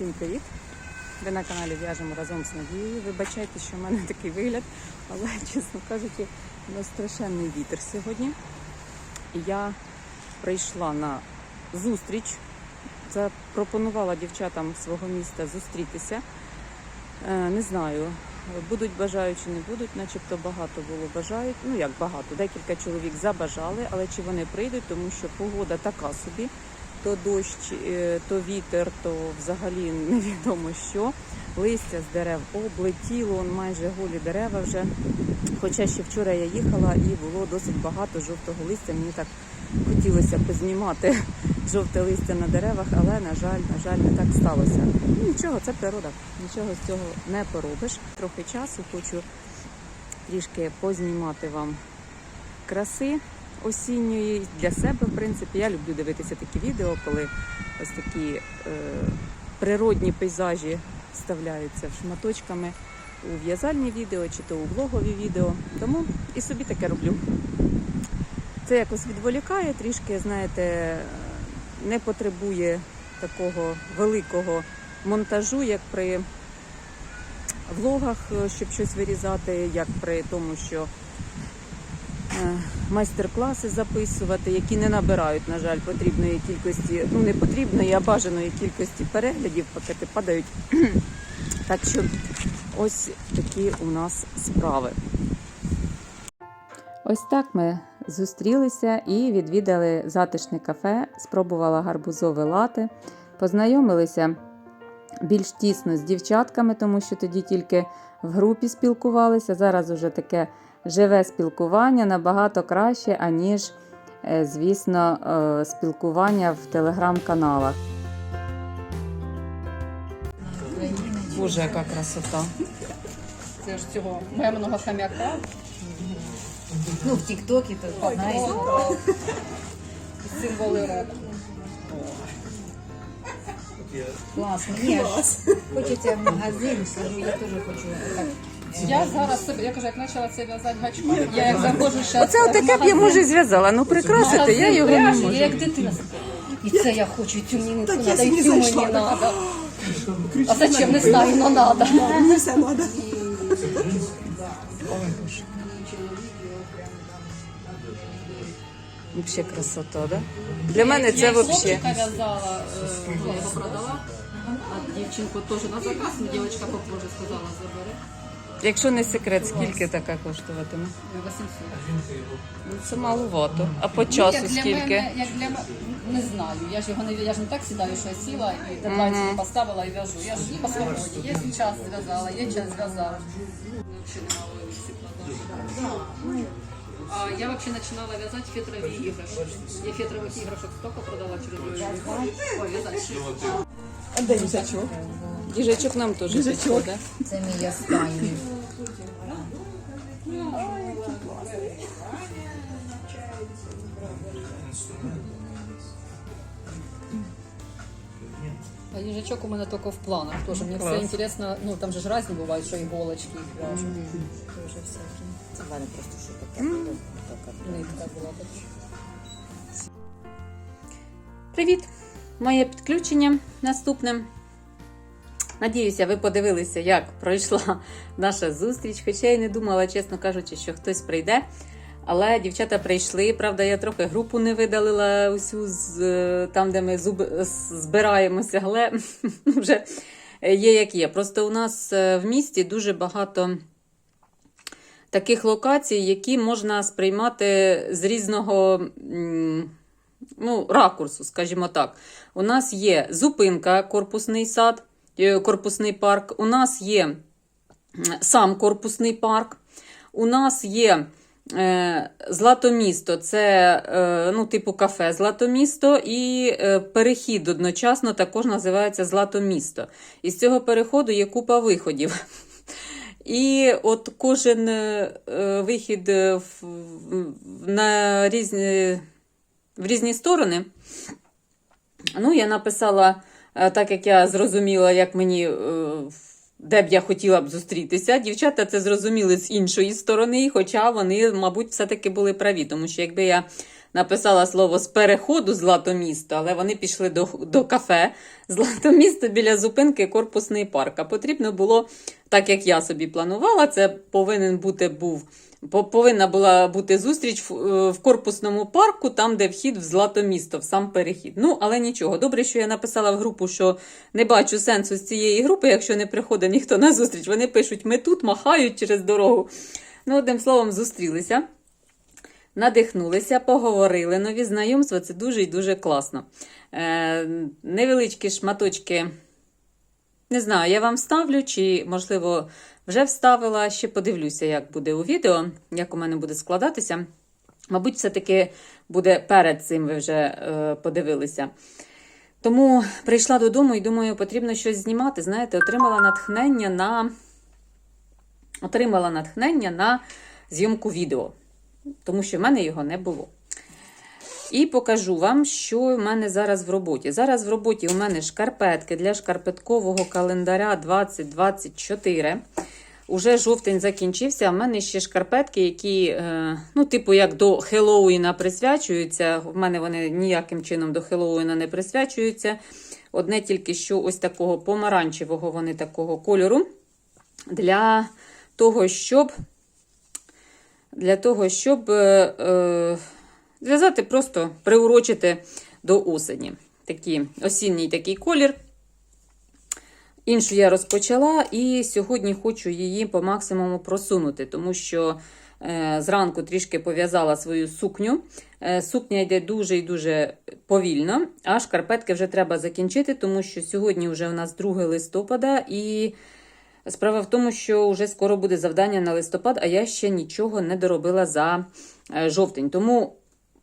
Всім привіт! Ви на каналі В'яжемо разом з Надією. Вибачайте, що в мене такий вигляд, але, чесно кажучи, у нас страшенний вітер сьогодні. Я прийшла на зустріч, запропонувала дівчатам свого міста зустрітися. Е, Не знаю, будуть бажаючі, не будуть, начебто багато було бажають. Ну як багато, декілька чоловік забажали, але чи вони прийдуть, тому що погода така собі. То дощ, е, то вітер, то взагалі невідомо що. Листя з дерев облетіло, он майже голі дерева вже. Хоча ще вчора я їхала і було досить багато жовтого листя. Мені так хотілося познімати жовте листя на деревах, але на жаль, на жаль, не так сталося. Ну, Нічого, це природа, нічого з цього не поробиш. Трохи часу хочу трішки познімати вам краси осінньої для себе, в принципі. Я люблю дивитися такі відео, коли ось такі е, природні пейзажі вставляються шматочками у в'язальні відео чи то у влогові відео. Тому і собі таке роблю. Це якось відволікає, трішки, знаєте, не потребує такого великого монтажу, як при влогах, е, щоб щось вирізати, як при тому, що майстер-класи записувати, які не набирають, на жаль, потрібної кількості, ну не потрібної, а бажаної кількості переглядів, пакети падають. Так що ось такі у нас справи. Ось так ми зустрілися і відвідали затишне кафе, спробувала гарбузове лати, познайомилися більш тісно з дівчатками, тому що тоді тільки в групі спілкувалися. Зараз уже таке живе спілкування набагато краще, аніж, е, звісно, е, спілкування в телеграм-каналах. Боже, яка красота! Це ж цього мемного хам'яка. Ну, в ТикТоке то знаете. Символи року. Класс. Мне аж хочется в магазин, скажу, я тоже хочу. Я зараз себе, я кажу, як почала це в'язати гачком, я як заходжу зараз. Оце отаке б я може зв'язала. Ну прикрасити я його не можу. Я як дитина. І це я хочу, і цю мені не треба, і цю мені треба. А зачем, не знаю, но надо. Мені все треба. Взагалі красота, да? Для мене це взагалі. в'язала, е, я його продала. А дівчинку теж на заказ, але дівчинка попозже сказала, забери. Якщо не секрет, скільки така коштуватиме? 800. Ну, Це маловато. А по часу як для скільки? Мене, як для мене, не знаю. Я ж його не я ж не так сідаю, що я сіла і дедлайн собі поставила і в'яжу. Я ж і по свободі. Є час зв'язала, є час зв'язала. Немало. А я вообще начинала вязать фетровые игрушки. Я фетровых игрушек столько продала через Ой, вязать. А де їжачок? Нам теж підходить. Це мій останній. А їжачок у мене тільки в планах. Тоже мені Клас. все інтересно. Ну там же ж різні бувають, що іголочки їх в'яжуть. Тоже всякі. Це в мене просто що таке. Нитка була так. Привіт! Моє підключення наступне. Надіюся, ви подивилися, як пройшла наша зустріч. Хоча я не думала, чесно кажучи, що хтось прийде. Але дівчата прийшли. Правда, я трохи групу не видалила усю з там, де ми зуб... збираємося, але вже є як є. Просто у нас е, в місті дуже багато таких локацій, які можна сприймати з різного ну, ракурсу, скажімо так. У нас є зупинка, корпусний сад, корпусний парк. У нас є сам корпусний парк. У нас є е, Златомісто, це е, ну, типу кафе Златомісто, і е, перехід одночасно також називається Златомісто. І з цього переходу є купа виходів. І от кожен е, вихід е, на різні, в різні сторони. Ну, я написала е, так, як я зрозуміла, як мені, е, де б я хотіла б зустрітися. Дівчата це зрозуміли з іншої сторони, хоча вони, мабуть, все-таки були праві, тому що якби я написала слово з переходу Златомісто, але вони пішли до, до кафе Златомісто біля зупинки Корпусний парк. А потрібно було, так як я собі планувала, це повинен бути був. По- Повинна була бути зустріч в, е, в корпусному парку, там, де вхід в Златомісто, в сам перехід. Ну, але нічого. Добре, що я написала в групу, що не бачу сенсу з цієї групи, якщо не приходить ніхто на зустріч. Вони пишуть, ми тут махають через дорогу. Ну, одним словом, зустрілися. Надихнулися, поговорили, нові знайомства це дуже і дуже класно. Е, невеличкі шматочки, не знаю, я вам ставлю, чи, можливо, вже вставила. Ще подивлюся, як буде у відео, як у мене буде складатися. Мабуть, все-таки буде перед цим ви вже е, подивилися. Тому прийшла додому і думаю, потрібно щось знімати. Знаєте, отримала натхнення на, отримала натхнення на зйомку відео тому що в мене його не було. І покажу вам, що в мене зараз в роботі. Зараз в роботі у мене шкарпетки для шкарпеткового календаря 2024. Уже жовтень закінчився, а в мене ще шкарпетки, які, е, ну, типу, як до Хеллоуіна присвячуються. В мене вони ніяким чином до Хеллоуіна не присвячуються. Одне тільки що ось такого помаранчевого, вони такого кольору. Для того, щоб для того, щоб е, е, зв'язати, просто приурочити до осені. Такий осінній такий колір. Іншу я розпочала, і сьогодні хочу її по максимуму просунути, тому що е, зранку трішки пов'язала свою сукню. Е, сукня йде дуже і дуже повільно, а шкарпетки вже треба закінчити, тому що сьогодні вже у нас 2 листопада і. Справа в тому, що вже скоро буде завдання на листопад, а я ще нічого не доробила за е, жовтень. Тому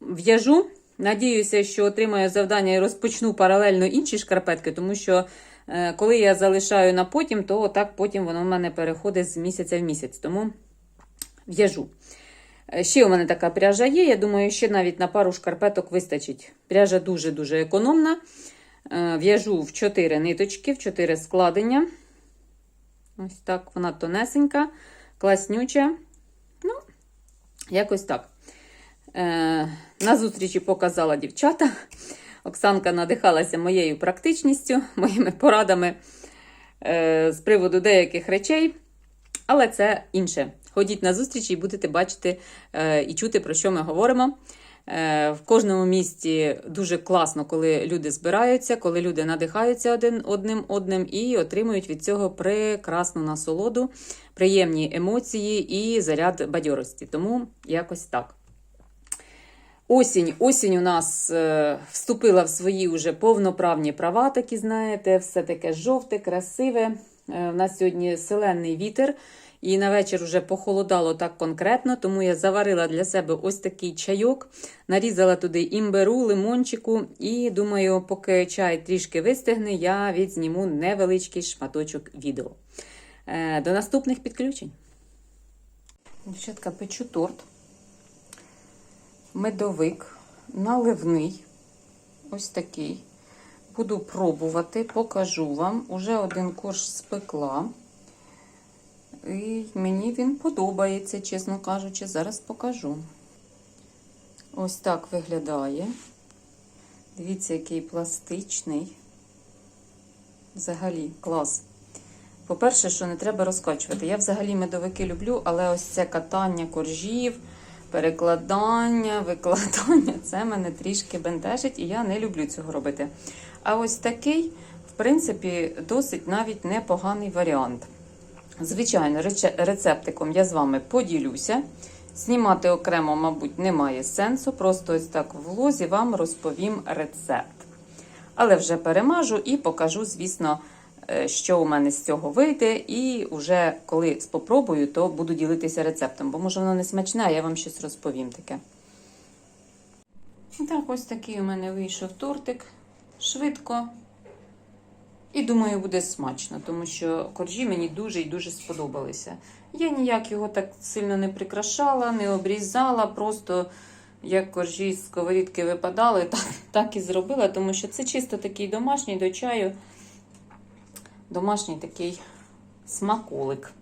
в'яжу. Надіюся, що отримаю завдання і розпочну паралельно інші шкарпетки, тому що е, коли я залишаю на потім, то так потім воно в мене переходить з місяця в місяць. Тому в'яжу. Е, Ще у мене така пряжа є. Я думаю, ще навіть на пару шкарпеток вистачить. Пряжа дуже-дуже економна. Е, В'яжу в 4 ниточки, в 4 складення. Ось так вона тонесенька, класнюча. Ну, якось так. Е, на зустрічі показала дівчата. Оксанка надихалася моєю практичністю, моїми порадами е, з приводу деяких речей. Але це інше. Ходіть на зустрічі і будете бачити е, і чути, про що ми говоримо. В кожному місті дуже класно, коли люди збираються, коли люди надихаються один одним одним і отримують від цього прекрасну насолоду, приємні емоції і заряд бадьорості. Тому якось так. Осінь. Осінь у нас е, вступила в свої вже повноправні права, такі знаєте, все таке жовте, красиве. Е, У нас сьогодні селенний вітер. І на вечір вже похолодало так конкретно, тому я заварила для себе ось такий чайок, нарізала туди імбиру, лимончику, і думаю, поки чай трішки вистигне, я відзніму невеличкий шматочок відео. Е, До наступних підключень. Дівчатка, печу торт. Медовик, наливний. Ось такий. Буду пробувати, покажу вам. Уже один корж спекла. І мені він подобається, чесно кажучи, зараз покажу. Ось так виглядає. Дивіться, який пластичний. Взагалі, клас. По-перше, що не треба розкачувати. Я взагалі медовики люблю, але ось це катання коржів, перекладання, викладання це мене трішки бентежить, і я не люблю цього робити. А ось такий, в принципі, досить навіть непоганий варіант. Звичайно, рецептиком я з вами поділюся. Знімати окремо, мабуть, немає сенсу. Просто ось так в лозі вам розповім рецепт. Але вже перемажу і покажу, звісно, що у мене з цього вийде. І вже коли спробую, то буду ділитися рецептом. Бо може воно не смачне, а я вам щось розповім таке. Так, ось такий у мене вийшов тортик. Швидко. І думаю, буде смачно, тому що коржі мені дуже і дуже сподобалися. Я ніяк його так сильно не прикрашала, не обрізала, просто як коржі з сковорідки випадали, так, так і зробила, тому що це чисто такий домашній до чаю, домашній такий смаколик.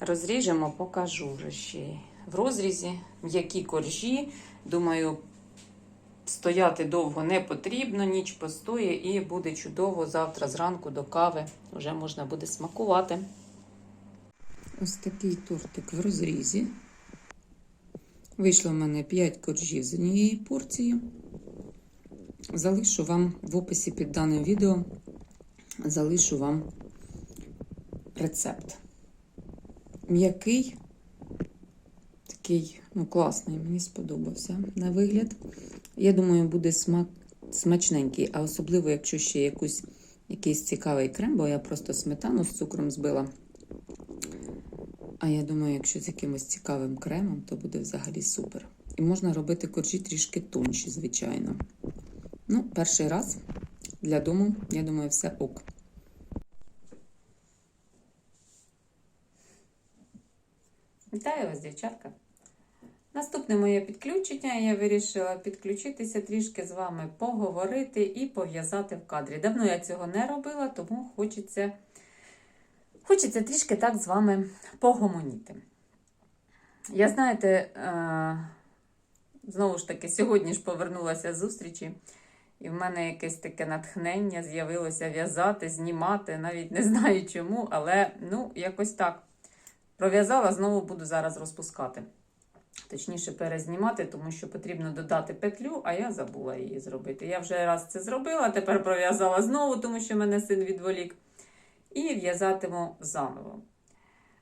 Розріжемо, покажу вже ще. в розрізі, м'які коржі. Думаю, стояти довго не потрібно, ніч постоє і буде чудово завтра зранку до кави вже можна буде смакувати. Ось такий тортик в розрізі. Вийшло в мене 5 коржів з однієї порції. Залишу вам в описі під даним відео, залишу вам рецепт. М'який, такий, ну, класний, мені сподобався на вигляд. Я думаю, буде смак смачненький, а особливо, якщо ще якусь, якийсь цікавий крем, бо я просто сметану з цукром збила. А я думаю, якщо з якимось цікавим кремом, то буде взагалі супер. І можна робити коржі трішки тонші, звичайно. Ну, перший раз для дому, я думаю, все ок. Вітаю вас, дівчатка. Наступне моє підключення. Я вирішила підключитися трішки з вами поговорити і пов'язати в кадрі. Давно я цього не робила, тому хочеться, хочеться трішки так з вами погомоніти. Я знаєте, е, знову ж таки, сьогодні ж повернулася з зустрічі, і в мене якесь таке натхнення з'явилося в'язати, знімати. Навіть не знаю чому, але ну, якось так. Пров'язала, знову буду зараз розпускати. Точніше, перезнімати, тому що потрібно додати петлю, а я забула її зробити. Я вже раз це зробила, тепер пров'язала знову, тому що мене син відволік. І в'язатиму заново.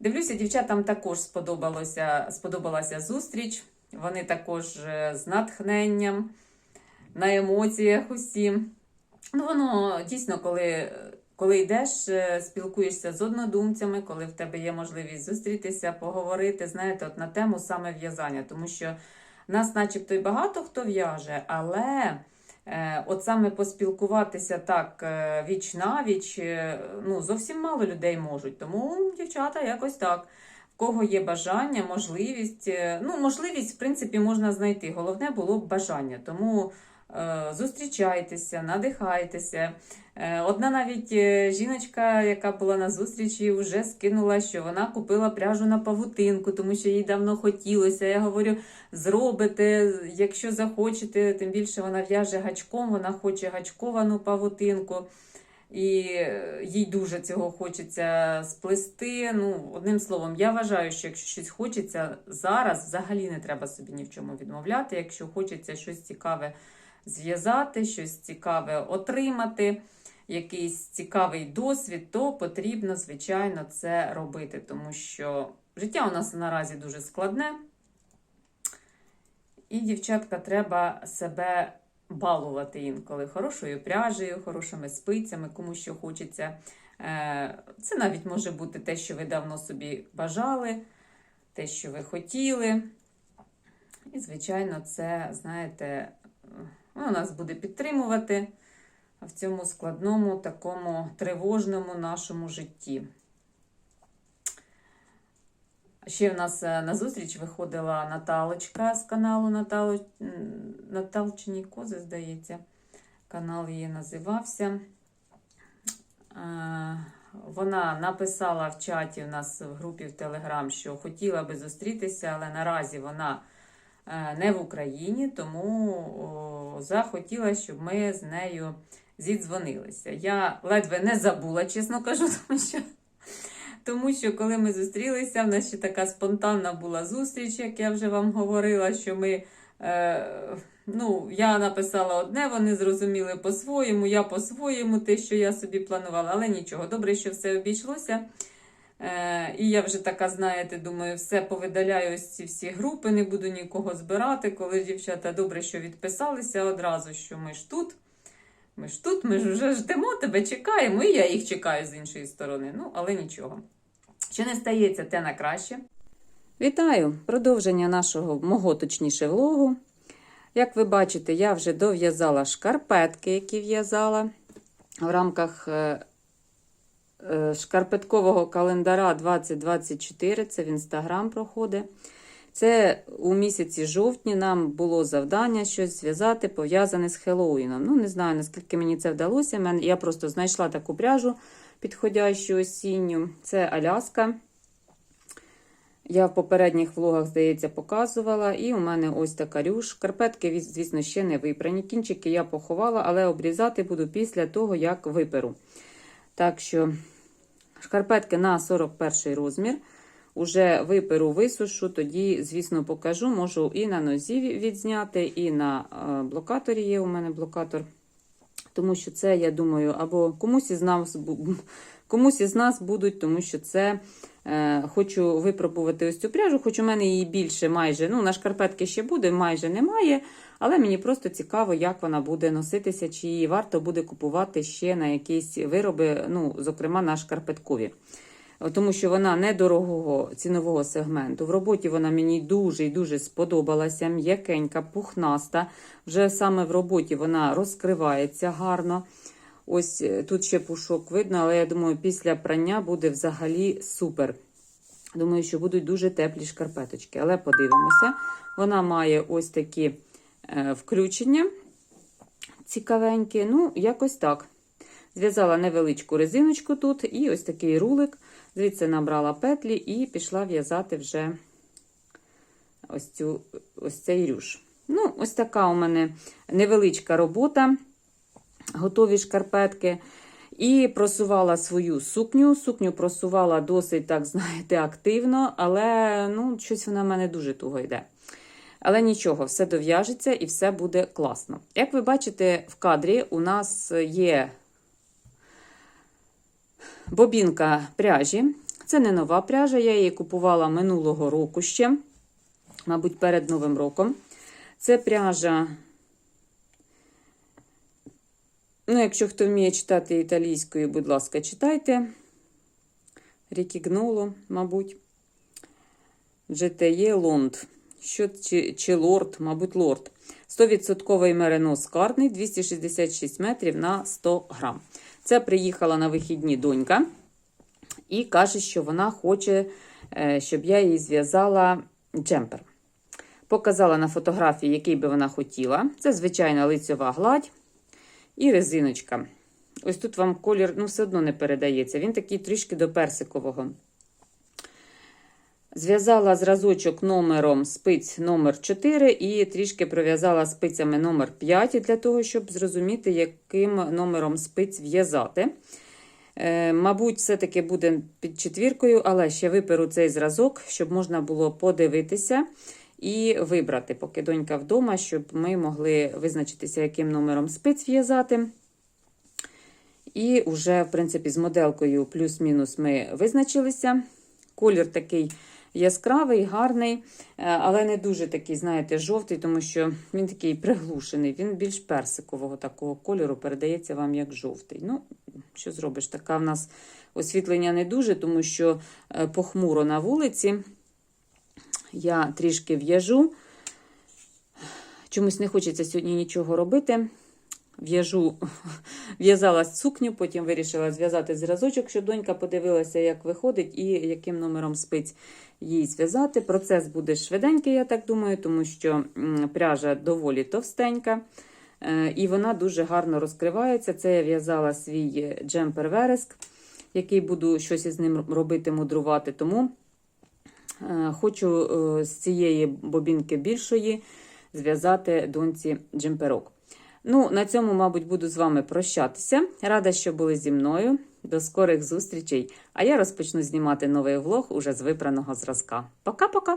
Дивлюся, дівчатам також сподобалося, сподобалася зустріч. Вони також е, з натхненням, на емоціях усі. Ну, воно дійсно, коли, коли йдеш, е, спілкуєшся з однодумцями, коли в тебе є можливість зустрітися, поговорити, знаєте, от на тему саме в'язання. Тому що нас, начебто, і багато хто в'яже, але. Е, От саме поспілкуватися так е, віч на віч, е, ну, зовсім мало людей можуть. Тому, дівчата, якось так. В кого є бажання, можливість. Ну, можливість, в принципі, можна знайти. Головне було б бажання. Тому зустрічайтеся, надихайтеся. Е, Одна навіть е, жіночка, яка була на зустрічі, вже скинула, що вона купила пряжу на павутинку, тому що їй давно хотілося. Я говорю, зробите, якщо захочете, тим більше вона в'яже гачком, вона хоче гачковану павутинку. І е, їй дуже цього хочеться сплести. Ну, одним словом, я вважаю, що якщо щось хочеться зараз, взагалі не треба собі ні в чому відмовляти. Якщо хочеться щось цікаве зв'язати, щось цікаве отримати, якийсь цікавий досвід, то потрібно, звичайно, це робити, тому що життя у нас наразі дуже складне. І, дівчатка, треба себе балувати інколи хорошою пряжею, хорошими спицями, кому що хочеться. Е, Це навіть може бути те, що ви давно собі бажали, те, що ви хотіли. І, звичайно, це, знаєте, воно нас буде підтримувати в цьому складному, такому тривожному нашому житті. Ще в нас е, на зустріч виходила Наталочка з каналу. Наталчині Кози, здається. Канал її називався. Е, Вона написала в чаті у нас в групі в Телеграм, що хотіла би зустрітися, але наразі вона не в Україні, тому захотіла, щоб ми з нею зідзвонилися. Я ледве не забула, чесно кажу, тому що. Тому що коли ми зустрілися, в нас ще така спонтанна була зустріч, як я вже вам говорила, що ми. Е, ну, я написала одне, вони зрозуміли по-своєму, я по-своєму, те, що я собі планувала, але нічого, добре, що все обійшлося. Е, і я вже така, знаєте, думаю, все повидаляю ось ці всі групи, не буду нікого збирати. Коли дівчата добре, що відписалися одразу, що ми ж тут. Ми ж тут, ми ж вже ждемо тебе, чекаємо, і я їх чекаю з іншої сторони. Ну, але нічого. Що не стається, те на краще. Вітаю! Продовження нашого, мого точніше, влогу. Як ви бачите, я вже дов'язала шкарпетки, які в'язала в рамках е, шкарпеткового календара 2024. Це в інстаграм проходить. Це у місяці жовтні нам було завдання щось зв'язати, пов'язане з Хеллоуіном. Ну, не знаю, наскільки мені це вдалося. Я просто знайшла таку пряжу підходящу осінню. Це Аляска. Я в попередніх влогах, здається, показувала. І у мене ось така рюш. Шкарпетки, віз- звісно, ще не випрані. Кінчики я поховала, але обрізати буду після того, як виперу. Так що шкарпетки на 41 розмір. Уже виперу, висушу, тоді, звісно, покажу. Можу і на нозі відзняти, і на е, блокаторі є у мене блокатор. Тому що це, я думаю, або комусь із нас, комусь із нас будуть, тому що це е, хочу випробувати ось цю пряжу, хоч у мене її більше майже, ну, на шкарпетки ще буде, майже немає. Але мені просто цікаво, як вона буде носитися, чи її варто буде купувати ще на якісь вироби, ну, зокрема на шкарпеткові. Тому що вона недорогого цінового сегменту. В роботі вона мені дуже і дуже сподобалася. М'якенька, пухнаста. Вже саме в роботі вона розкривається гарно. Ось е, тут ще пушок видно, але я думаю, після прання буде взагалі супер. Думаю, що будуть дуже теплі шкарпеточки. Але подивимося. Вона має ось такі включення цікавенькі. Ну, якось так. Зв'язала невеличку резиночку тут і ось такий рулик. Звідси набрала петлі і пішла в'язати вже ось, цю, ось цей рюш. Ну, ось така у мене невеличка робота, готові шкарпетки. І просувала свою сукню. Сукню просувала досить, так, знаєте, активно, але ну, щось вона в мене дуже туго йде. Але нічого, все дов'яжеться і все буде класно. Як ви бачите, в кадрі у нас є бобінка пряжі. Це не нова пряжа, я її купувала минулого року ще, мабуть, перед Новим роком. Це пряжа, ну, якщо хто вміє читати італійською, будь ласка, читайте. Рікігноло, мабуть. GTE Лонд. Що, чи, чи лорд, мабуть, лорд. 100% меринос карний, 266 метрів на 100 грам. Це приїхала на вихідні донька і каже, що вона хоче, е, щоб я їй зв'язала джемпер. Показала на фотографії, який би вона хотіла. Це звичайна лицьова гладь і резиночка. Ось тут вам колір ну, все одно не передається. Він такий трішки до персикового. Зв'язала зразочок номером спиць номер 4 і трішки пров'язала спицями номер 5 для того, щоб зрозуміти, яким номером спиць в'язати. Е, мабуть, все-таки буде під четвіркою, але ще виперу цей зразок, щоб можна було подивитися і вибрати, поки донька вдома, щоб ми могли визначитися, яким номером спиць в'язати. І вже, в принципі, з моделкою плюс-мінус ми визначилися. Колір такий яскравий, гарний, е, але не дуже такий, знаєте, жовтий, тому що він такий приглушений. Він більш персикового такого кольору передається вам як жовтий. Ну, що зробиш? Така в нас освітлення не дуже, тому що е, похмуро на вулиці. Я трішки в'яжу. Чомусь не хочеться сьогодні нічого робити. В'яжу, в'язала сукню, потім вирішила зв'язати зразочок, щоб донька подивилася, як виходить і яким номером спиць їй зв'язати. Процес буде швиденький, я так думаю, тому що пряжа доволі товстенька. Е, І вона дуже гарно розкривається. Це я в'язала свій джемпер вереск, який буду щось із ним робити, мудрувати. Тому е, хочу е, з цієї бобінки більшої зв'язати доньці джемперок. Ну, на цьому, мабуть, буду з вами прощатися. Рада, що були зі мною. До скорих зустрічей. А я розпочну знімати новий влог уже з випраного зразка. Пока-пока!